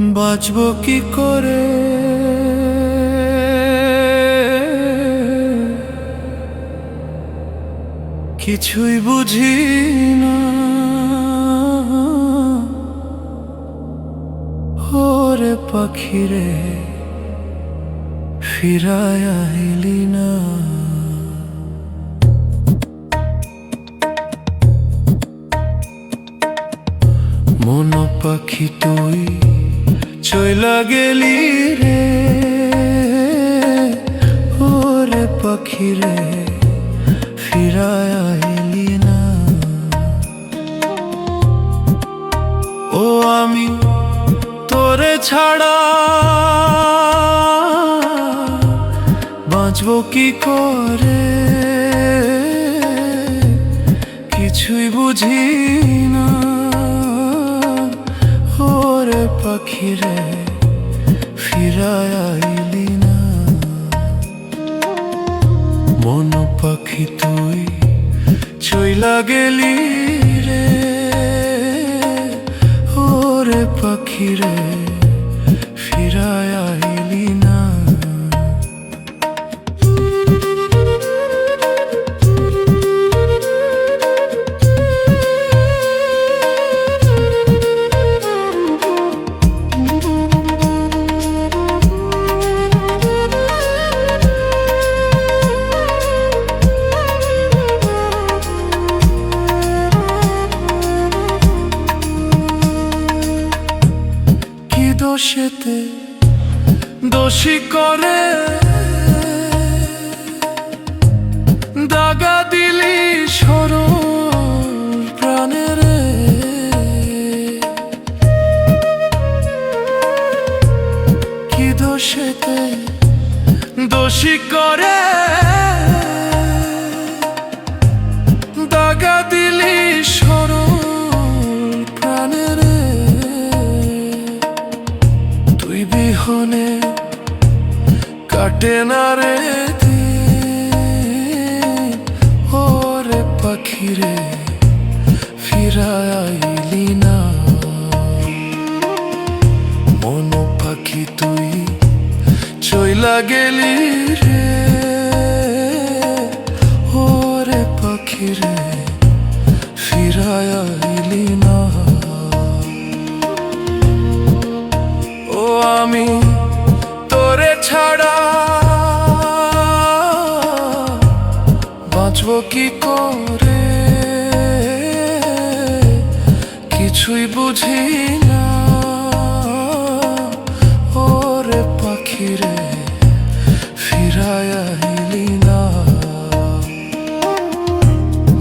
বাঁচব কি করে? কিছুই বুঝি না। ওরে পাখিরে ফিরায় আইলি না। মন পাখি তুই চইলা গেলি রে, ওরে পাখি রে, ফিরায় আইলি না। ও আমি তোরে ছাড়া বাঁচব কি করে? কিছুই বুঝি না। পাখিরে ফিরায় আইলি না। মন পাখি তুই চইলা গেলি রে। ওরে পাখিরে দোষেতে দোষী করে। দাগা দিলি সরল প্রাণের কি দোষেতে দোষী করে? তুই বিহনে কাটে না রে ওরে পাখিরে ফিরাইলি না। মন পাখি তুই চইলা গেলি রে। ওরে পাখিরে বাঁচব কি করে? কিছুই বুঝি না। ওরে পাখিরে, ফিরায় আইলি না।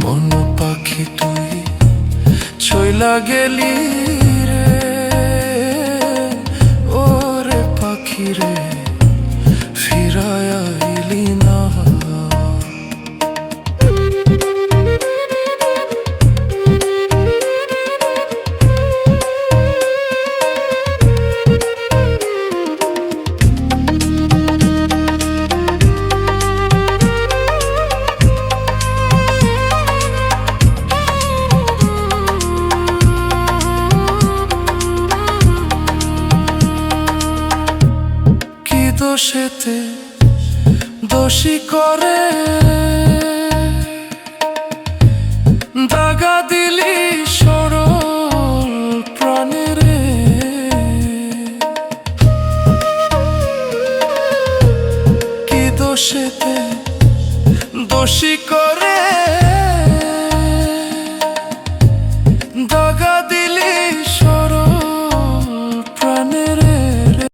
মন পাখি তুই গেলি রে। ওরে পাখি দোষেতে দোষী করে।